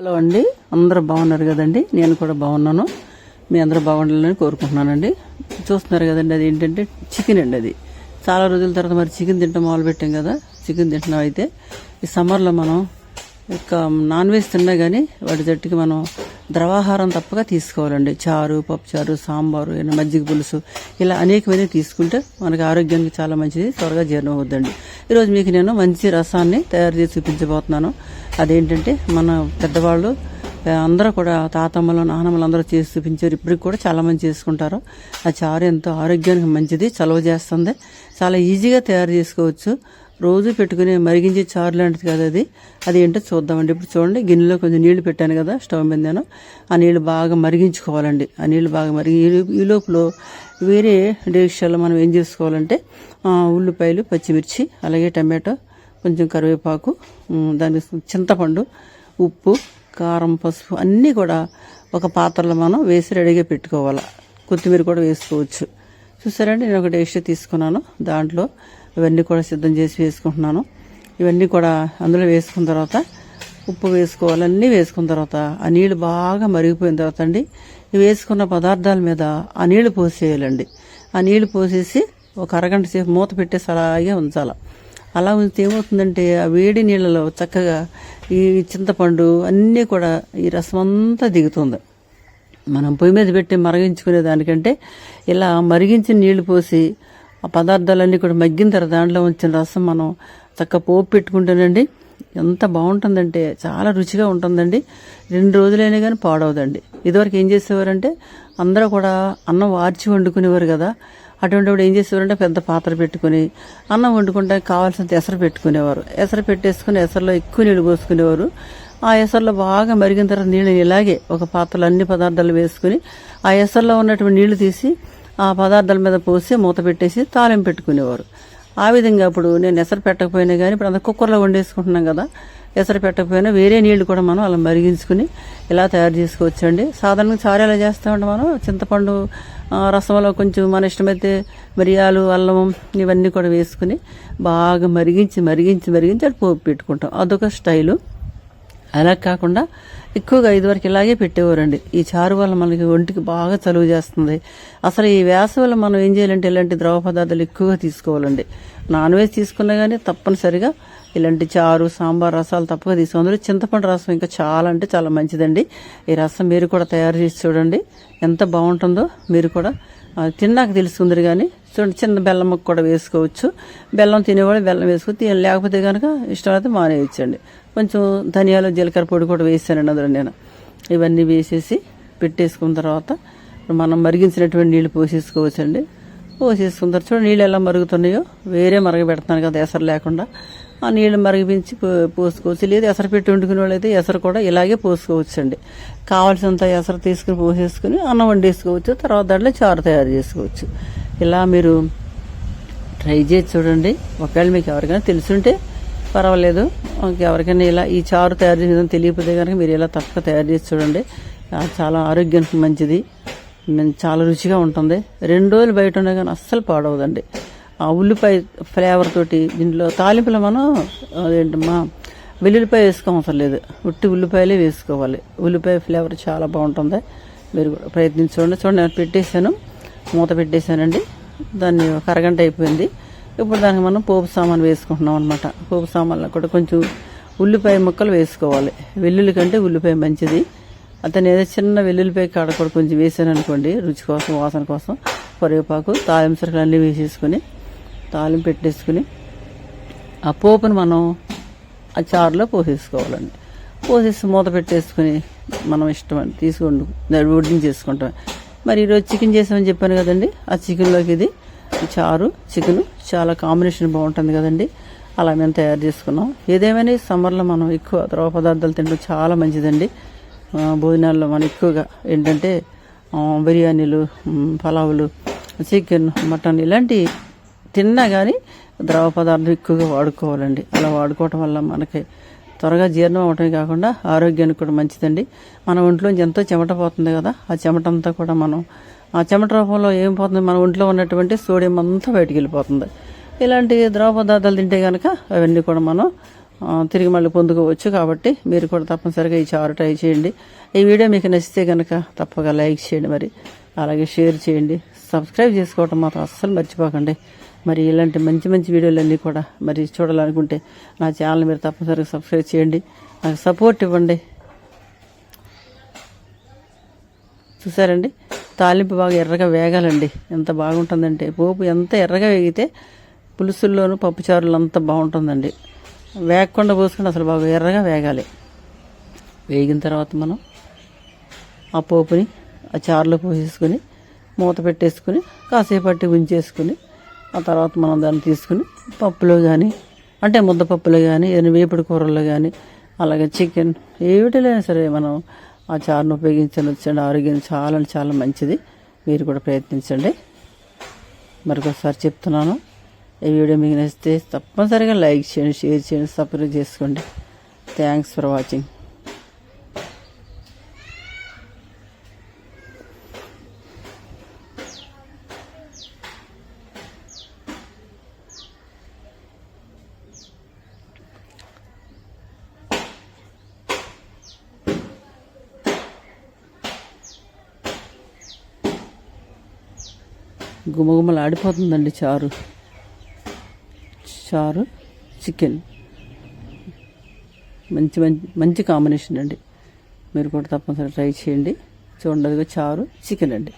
Hello అండి. అందరూ బాగున్నారు కదండి? నేను కూడా బాగున్నాను. మీ అందరూ బాగుండాలని కోరుకుంటున్నానండి. చూస్తున్నారు కదండి అది ఏంటంటే చికెన్ అండి అది. చాలా రోజుల తర్వాత మరి చికెన్ తింటాం మొదలు పెట్టాం కదా. చికెన్ తింటున్నాం అయితే. ఈ సమ్మర్లో మనం ఇక నాన్ వెజ్ తిన్నా కానీ వాటి జట్టుకి మనం ద్రవాహారం తప్పగా తీసుకోవాలండి. చారు పప్పుచారు సాంబారు మజ్జిగ పులుసు ఇలా అనేకమైన తీసుకుంటే మనకి ఆరోగ్యానికి చాలా మంచిది త్వరగా జీర్ణం అవుద్దండి. ఈరోజు మీకు నేను మంచి రసాన్ని తయారు చేసి చూపించబోతున్నాను. అదేంటంటే మన పెద్దవాళ్ళు అందరూ కూడా తాతమ్మలు నానమ్మలు అందరూ చేసి చూపించారు. ఇప్పటికి కూడా చాలా మంది చేసుకుంటారు. ఆ చారు ఎంతో ఆరోగ్యానికి మంచిది చలవ చేస్తుంది. చాలా ఈజీగా తయారు చేసుకోవచ్చు. రోజు పెట్టుకుని మరిగించే చారు లాంటిది కదా అది. అది ఏంటో చూద్దామండి. ఇప్పుడు చూడండి గిన్నెలో కొంచెం నీళ్ళు పెట్టాను కదా స్టవ్ మీద నేను. ఆ నీళ్ళు బాగా మరిగించుకోవాలండి. ఆ నీళ్ళు బాగా మరిగి ఈ- లోపల వేరే డేక్షల్లో మనం ఏం చేసుకోవాలంటే ఉల్లిపాయలు పచ్చిమిర్చి అలాగే టమాటో కొంచెం కరివేపాకు ఉమ్, దానికి చింతపండు ఉప్పు కారం పసుపు అన్నీ కూడా ఒక పాత్రలో మనం వేసి రెడీగా పెట్టుకోవాలి. కొత్తిమీర కూడా వేసుకోవచ్చు. చూసారండి నేను ఒక డేక్ష తీసుకున్నాను. దాంట్లో ఇవన్నీ కూడా సిద్ధం చేసి వేసుకుంటున్నాను. ఇవన్నీ కూడా అందులో వేసుకున్న తర్వాత ఉప్పు వేసుకోవాలి అన్నీ వేసుకున్న తర్వాత ఆ నీళ్ళు బాగా మరిగిపోయిన తర్వాత అండి వేసుకున్న పదార్థాల మీద ఆ నీళ్ళు పోసేయాలండి. ఆ నీళ్ళు పోసేసి ఒక అరగంట సేపు మూత పెట్టేసి అలాగే ఉంచాలి. అలా ఉంచితే ఏమవుతుందంటే ఆ వేడి నీళ్ళలో చక్కగా ఈ చింతపండు అన్నీ కూడా ఈ రసం అంతా దిగుతుంది. మనం పొయ్యి మీద పెట్టి మరిగించుకునే దానికంటే ఇలా మరిగించిన నీళ్ళు పోసి ఆ పదార్థాలన్నీ కూడా మగ్గిన తర్వాత దాంట్లో వచ్చిన రసం మనం చక్క పోపు పెట్టుకుంటేనండి ఎంత బాగుంటుందంటే చాలా రుచిగా ఉంటుందండి. రెండు రోజులైనా కానీ పాడవదండి. ఇదివరకు ఏం చేసేవారంటే అందరూ కూడా అన్నం వార్చి వండుకునేవారు కదా. అటువంటిప్పుడు ఏం చేసేవారంటే పెద్ద పాత్ర పెట్టుకుని అన్నం వండుకుంటానికి కావాల్సినంత ఎసరు పెట్టుకునేవారు. ఎసరు పెట్టేసుకుని ఎసరులో ఎక్కువ నీళ్ళు పోసుకునేవారు. ఆ ఎసరులో బాగా మరిగిన తర్వాత నీళ్ళని ఇలాగే ఒక పాత్రలో అన్ని పదార్థాలు వేసుకుని ఆ ఎసరులో ఉన్నటువంటి నీళ్ళు తీసి ఆ పదార్థాల మీద పోసి మూత పెట్టేసి తాలింపు పెట్టుకునేవారు. ఆ విధంగా అప్పుడు నేను ఎసరు పెట్టకపోయినా కానీ ఇప్పుడు అంత కుక్కర్లో వండేసుకుంటున్నాం కదా ఎసరు పెట్టకపోయినా వేరే నీళ్ళు కూడా మనం అలా మరిగించుకుని ఇలా తయారు చేసుకోవచ్చండి. సాధారణంగా చారు ఎలా చేస్తామంటే మనం? చింతపండు రసంలో కొంచెం మన ఇష్టమైతే మిరియాలు అల్లం ఇవన్నీ కూడా వేసుకుని బాగా మరిగించి మరిగించి మరిగించి అది పోపు పెట్టుకుంటాం. అదొక స్టైలు. అలా కాకుండా ఎక్కువగా ఇదివరకు ఇలాగే పెట్టేవారండి. ఈ చారు వల్ల మనకి ఒంటికి బాగా చలువ చేస్తుంది. అసలు ఈ వేస వల్ల మనం ఏం చేయాలంటే ఇలాంటి ద్రవ పదార్థాలు ఎక్కువగా తీసుకోవాలండి. నాన్ వెజ్ తీసుకున్నా కానీ తప్పనిసరిగా ఇలాంటి చారు సాంబార్ రసాలు తప్పగా తీసుకో. అందులో చింతపండు రసం ఇంకా చాలా అంటే చాలా మంచిదండి. ఈ రసం మీరు కూడా తయారు చేసి చూడండి. ఎంత బాగుంటుందో మీరు కూడా తిన్నాక తెలుసుకుందరు కానీ చూడండి చిన్న బెల్లం ముక్క కూడా వేసుకోవచ్చు. బెల్లం తినేవాళ్ళు బెల్లం వేసుకుని తిన లేకపోతే కనుక ఇష్టమైతే మానేయచ్చండి. కొంచెం ధనియాలు జీలకర్ర పొడి కూడా వేసానండి అందులో నేను. ఇవన్నీ వేసేసి పెట్టేసుకున్న తర్వాత మనం మరిగించినటువంటి నీళ్ళు పోసేసుకోవచ్చండి. పోసేసుకున్న తర్వాత చూడండి నీళ్ళు ఎలా మరుగుతున్నాయో. వేరే మరగబెడతాను కదా ఎసరు లేకుండా. ఆ నీళ్ళు మరిగిపించి పోసుకోవచ్చు. లేదు ఎసరు పెట్టి వండుకునే వాళ్ళైతే ఎసరు కూడా ఇలాగే పోసుకోవచ్చు అండి కావాల్సినంత ఎసరు తీసుకుని పోసేసుకుని అన్నం వండేసుకోవచ్చు. తర్వాత దాంట్లో చారు తయారు చేసుకోవచ్చు. ఇలా మీరు ట్రై చేసి చూడండి. ఒకవేళ మీకు ఎవరికైనా తెలుసుంటే పర్వాలేదు. ఎవరికైనా ఇలా ఈ చారు తయారు చేసిన తెలియకపోతే కనుక మీరు ఇలా తప్పక తయారు చేసి చూడండి. చాలా ఆరోగ్యానికి మంచిది. చాలా రుచిగా ఉంటుంది. రెండు రోజులు బయట ఉండే కానీ అస్సలు పాడవదండి. ఉల్లిపాయ ఫ్లేవర్ తోటి దీంట్లో తాలింపులో మనం అదేంటమ్మా వెల్లుల్లిపాయ వేసుకోవసరం లేదు. ఉట్టి ఉల్లిపాయలే వేసుకోవాలి. ఉల్లిపాయ ఫ్లేవర్ చాలా బాగుంటుంది. మీరు కూడా ప్రయత్నించండి చూడండి. నేను పెట్టేశాను. మూత పెట్టేశానండి. దాన్ని ఒక అరగంట అయిపోయింది. ఇప్పుడు దానికి మనం పోపు సామాన్ వేసుకుంటున్నాం అనమాట పోపు సామాన్లో కూడా కొంచెం ఉల్లిపాయ ముక్కలు వేసుకోవాలి. వెల్లుల్లి కంటే ఉల్లిపాయ మంచిది. అతను ఏదో చిన్న వెల్లుల్లిపాయ కాడ కూడా కొంచెం వేసాను అనుకోండి రుచి కోసం వాసన కోసం కరివేపాకు తాలింపు సరుకులు అన్నీ వేసేసుకొని తాలింపు పెట్టేసుకుని ఆ పోపును మనం ఆ చారులో పోసేసుకోవాలండి. పోసేసి మూత పెట్టేసుకుని మనం ఇష్టం తీసుకొని వడ్డించేసుకుంటాం. మరి ఈరోజు చికెన్ చేసామని చెప్పాను కదండి ఆ చికెన్లోకి ఇది చారు చికెన్ చాలా కాంబినేషన్ బాగుంటుంది కదండి. అలా మేము తయారు చేసుకున్నాం. ఏదేమైనా సమ్మర్లో మనం ఎక్కువ ద్రవ పదార్థాలు తినడం చాలా మంచిదండి. భోజనాల్లో మనం ఎక్కువగా ఏంటంటే బిర్యానీలు పలావులు చికెన్ మటన్ ఇలాంటి తిన్నా కానీ ద్రవ పదార్థం ఎక్కువగా వాడుకోవాలండి. అలా వాడుకోవటం వల్ల మనకి త్వరగా జీర్ణం అవటమే కాకుండా ఆరోగ్యానికి కూడా మంచిదండి. మన ఒంట్లోంచి ఎంతో చెమట పోతుంది కదా ఆ చెమట అంతా కూడా మనం ఆ చెమట రూపంలో ఏం పోతుంది? మన ఒంట్లో ఉన్నటువంటి సోడియం అంతా బయటికి వెళ్ళిపోతుంది. ఇలాంటి ద్రవ పదార్థాలు తింటే కనుక అవన్నీ కూడా మనం తిరిగి మళ్ళీ పొందుకోవచ్చు. కాబట్టి మీరు కూడా తప్పనిసరిగా ఈ చారు ట్రై చేయండి. ఈ వీడియో మీకు నచ్చితే కనుక తప్పగా లైక్ చేయండి మరి. అలాగే షేర్ చేయండి. సబ్స్క్రైబ్ చేసుకోవటం మాత్రం అస్సలు మర్చిపోకండి. మరి ఇలాంటి మంచి మంచి వీడియోలన్నీ కూడా మరి చూడాలనుకుంటే నా ఛానల్ మీరు తప్పనిసరిగా సబ్స్క్రైబ్ చేయండి. నాకు సపోర్ట్ ఇవ్వండి. చూసారండి? తాలింపు బాగా ఎర్రగా వేగాలండి. ఎంత బాగుంటుందంటే పోపు ఎంత ఎర్రగా వేగితే పులుసుల్లోనూ పప్పుచారులు అంత బాగుంటుందండి. వేగకుండా పోసుకుంటే అసలు బాగా ఎర్రగా వేగాలి. వేగిన తర్వాత మనం ఆ పోపుని ఆ చారులో పోసేసుకొని మూత పెట్టేసుకుని కాసేపట్టి ఉంచేసుకుని ఆ తర్వాత మనం దాన్ని తీసుకుని పప్పులో కానీ అంటే ముద్దపప్పులో కానీ ఏదైనా వేపుడు కూరల్లో కానీ అలాగే చికెన్ ఏమిటిలైనా సరే మనం ఆ చారును ఉపయోగించండి ఆరోగ్యం చాలా చాలా మంచిది. మీరు కూడా ప్రయత్నించండి. మరొకసారి చెప్తున్నాను. ఈ వీడియో మీకు నచ్చితే తప్పనిసరిగా లైక్ చేయండి షేర్ చేయండి సబ్స్క్రైబ్ చేసుకోండి. థ్యాంక్స్ ఫర్ వాచింగ్ గుమగుమలు ఆడిపోతుందండి చారు. చారు చికెన్. మంచి మంచి మంచి కాంబినేషన్ అండి. మీరు కూడా తప్పనిసరి ట్రై చేయండి. చూడండి అదిగో చారు చికెన్ అండి.